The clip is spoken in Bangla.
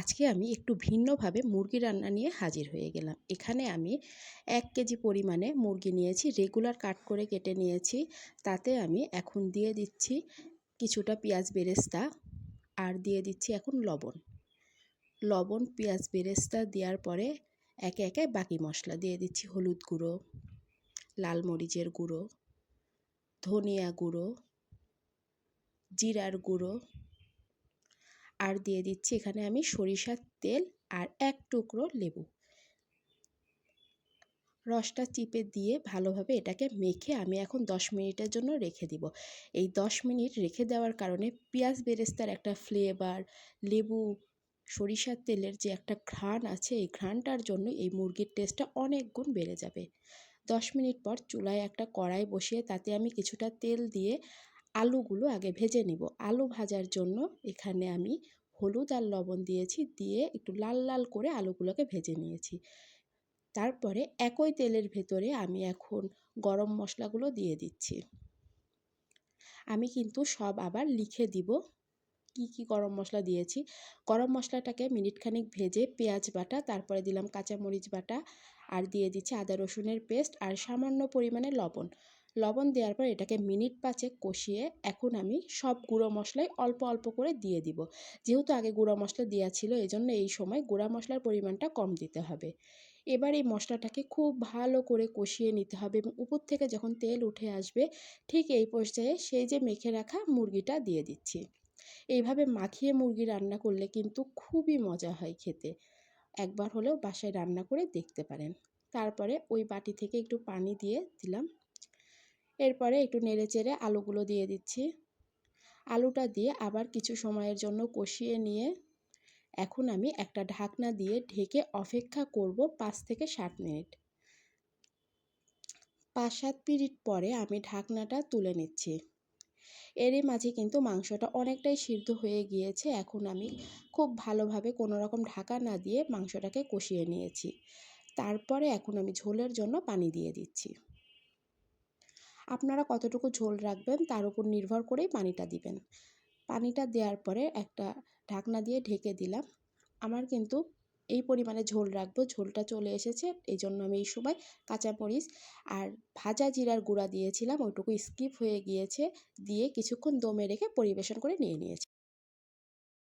আজকে আমি একটু ভিন্নভাবে মুরগি রান্না নিয়ে হাজির হয়ে গেলাম। এখানে আমি এক কেজি পরিমাণে মুরগি নিয়েছি রেগুলার কাট করে কেটে নিয়েছি। তাতে আমি এখন দিয়ে দিচ্ছি কিছুটা পেঁয়াজ বেরেস্তা আর দিয়ে দিচ্ছি এখন লবণ। লবণ, পেঁয়াজ বেরেস্তা দেওয়ার পরে একে একে বাকি মশলা দিয়ে দিচ্ছি হলুদ গুঁড়ো, লাল মরিচের গুঁড়ো, ধনিয়া গুঁড়ো, জিরার গুঁড়ো আর দিয়ে দিচ্ছি এখানে আমি সরিষার তেল আর এক টুকরো লেবু। রসটা চিপে দিয়ে ভালোভাবে এটাকে মেখে আমি এখন দশ মিনিটের জন্য রেখে দিব। এই দশ মিনিট রেখে দেওয়ার কারণে পেঁয়াজ বেরেস্তার একটা ফ্লেভার লেবু, সরিষার তেলের যে একটা ঘ্রাণ আছে, এই ঘ্রাণটার জন্য এই মুরগির টেস্টটা অনেক গুণ বেড়ে যাবে। দশ মিনিট পর চুলায় একটা কড়াই বসিয়ে তাতে আমি কিছুটা তেল দিয়ে আলুগুলো আগে ভেজে নিব। আলু ভাজার জন্য এখানে আমি হলুদ আর লবণ দিয়েছি, দিয়ে একটু লাল লাল করে আলুগুলোকে ভেজে নিয়েছি। তারপরে একই তেলের ভেতরে আমি এখন গরম মশলাগুলো দিয়ে দিচ্ছি। আমি কিন্তু সব আবার লিখে দিব কি কি গরম মশলা দিয়েছি। গরম মশলাটাকে মিনিটখানিক ভেজে পেঁয়াজ বাটা, তারপরে দিলাম কাঁচামরিচ বাটা, আর দিয়ে দিচ্ছি আদা রসুনের পেস্ট আর সামান্য পরিমাণে লবণ। লবণ দেওয়ার পর এটাকে মিনিট পাঁচেক কষিয়ে এখন আমি সব গুঁড়ো মশলাই অল্প অল্প করে দিয়ে দিব। যেহেতু আগে গুঁড়ো মশলা দেওয়া ছিল এই জন্য এই সময় গুঁড়া মশলার পরিমাণটা কম দিতে হবে। এবার এই মশলাটাকে খুব ভালো করে কষিয়ে নিতে হবে এবং উপর থেকে যখন তেল উঠে আসবে, ঠিক এই পর্যায়ে সেই যে মেখে রাখা মুরগিটা দিয়ে দিচ্ছি। এইভাবে মাখিয়ে মুরগি রান্না করলে কিন্তু খুবই মজা হয় খেতে। একবার হলেও বাসায় রান্না করে দেখতে পারেন। তারপরে ওই বাটি থেকে একটু পানি দিয়ে দিলাম। এরপরে একটু নেড়ে চেড়ে আলুগুলো দিয়ে দিচ্ছি। আলুটা দিয়ে আবার কিছু সময়ের জন্য কষিয়ে নিয়ে এখন আমি একটা ঢাকনা দিয়ে ঢেকে অপেক্ষা করব পাঁচ থেকে সাত মিনিট। পাঁচ সাত মিনিট পরে আমি ঢাকনাটা তুলে নিচ্ছি। এরই মাঝে কিন্তু মাংসটা অনেকটাই সিদ্ধ হয়ে গিয়েছে। এখন আমি খুব ভালোভাবে কোনো রকম ঢাকা না দিয়ে মাংসটাকে কষিয়ে নিয়েছি। তারপরে এখন আমি ঝোলের জন্য পানি দিয়ে দিচ্ছি। আপনারা কতটুকু ঝোল রাখবেন তার উপর নির্ভর করেই পানিটা দিবেন। পানিটা দেওয়ার পরে একটা ঢাকনা দিয়ে ঢেকে দিলাম। আমার কিন্তু এই পরিমাণে ঝোল রাখব, ঝোলটা চলে এসেছে এই জন্য আমি এই সময় কাঁচামরিচ আর ভাজা জিরার গুঁড়া দিয়েছিলাম, ওইটুকু স্কিপ হয়ে গিয়েছে, দিয়ে কিছুক্ষণ দমে রেখে পরিবেশন করে নিয়ে নিয়েছি।